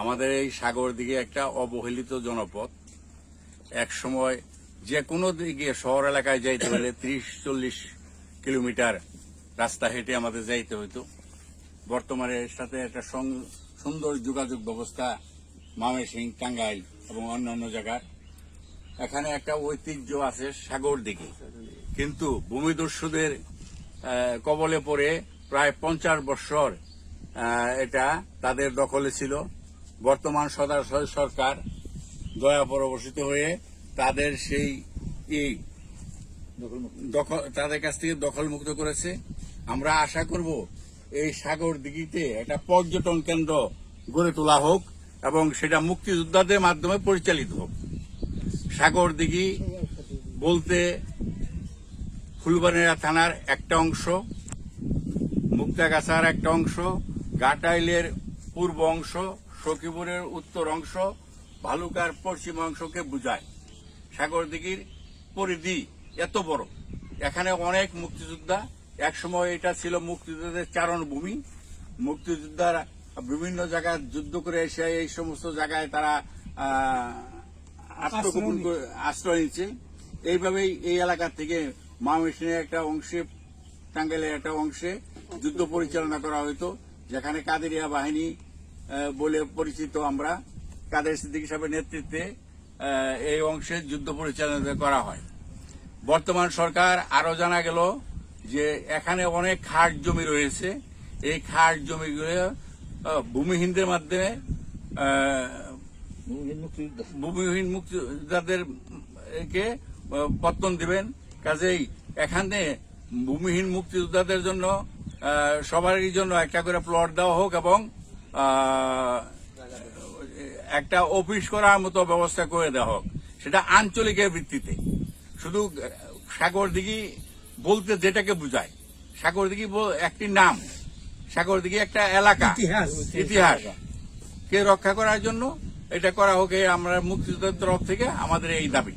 আমাদের এই সাগর দিকে একটা অবহেলিত জনপদ। এক সময় যে কোনো দিকে শহর এলাকায় যাইতে হলে ত্রিশ, চল্লিশ কিলোমিটার রাস্তা হেঁটে আমাদের যাইতে হতো বর্তমানে এর সাথে একটা সুন্দর যোগাযোগ ব্যবস্থা মামেসিং টাঙ্গাইল এবং অন্যান্য জায়গার এখানে একটা ঐতিহ্য আছে সাগর দিকে। কিন্তু ভূমিদস্যুদের কবলে পড়ে প্রায় পঞ্চাশ বৎসর এটা তাদের দখলে ছিল। বর্তমান সদা- সরকার দয়া পরবর্তিত হয়ে তাদের সেই এই তাদের কাছ থেকে দখল মুক্ত করেছে। আমরা আশা করব এই সাগর দিঘিতে একটা পর্যটন কেন্দ্র গড়ে তোলা হোক এবং সেটা মুক্তিযোদ্ধাদের মাধ্যমে পরিচালিত হোক। সাগর দিঘি বলতে ফুলবানিয়া থানার একটা অংশ, মুক্তাগাছার একটা অংশ গাটাইলের পূর্ব অংশ সখীপুরের উত্তর অংশ ভালুকার পশ্চিম অংশকে বুঝায়। সাগর দিঘির পরিধি এত বড়। এখানে অনেক মুক্তিযোদ্ধা। একসময় এটা ছিল মুক্তিযোদ্ধাদের চারণভূমি। মুক্তিযোদ্ধারা বিভিন্ন জায়গায় যুদ্ধ করে এসে এই সমস্ত জায়গায় তারা আত্মগোপন আশ্রয় নিচ্ছে। এইভাবেই এই এলাকা থেকে ময়মনসিংহের একটা অংশে টাঙ্গাইলের একটা অংশে যুদ্ধ পরিচালনা করা হতো যেখানে কাদেরিয়া বাহিনী বলে পরিচিত আমরা কাদের সিদ্দিকী সাহেবের নেতৃত্বে এই অংশে যুদ্ধ পরিচালনা করা হয়। বর্তমান সরকার আরও জানা গেল যে এখানে অনেক খাট জমি রয়েছে। এই খাট জমিগুলো ভূমিহীনদের মাধ্যমে ভূমিহীন মুক্তিযোদ্ধাদের কে পত্তন দিবেন। কাজেই এখানে ভূমিহীন মুক্তিযোদ্ধাদের জন্য সবারই জন্য একটা করে প্লট দেওয়া হোক এবং একটা অফিস করার মতো ব্যবস্থা করে দেওয়া হোক সেটা আঞ্চলিকের ভিত্তিতে। শুধু সাগর দিঘি বলতে যেটাকে বুঝায় সাগর দিঘি একটি নাম সাগর দিঘি একটা এলাকা ইতিহাস। ইতিহাস। কে রক্ষা করার জন্য? এটা করা হোক আমরা মুক্তিযোদ্ধার তরফ থেকে আমাদের এই দাবি।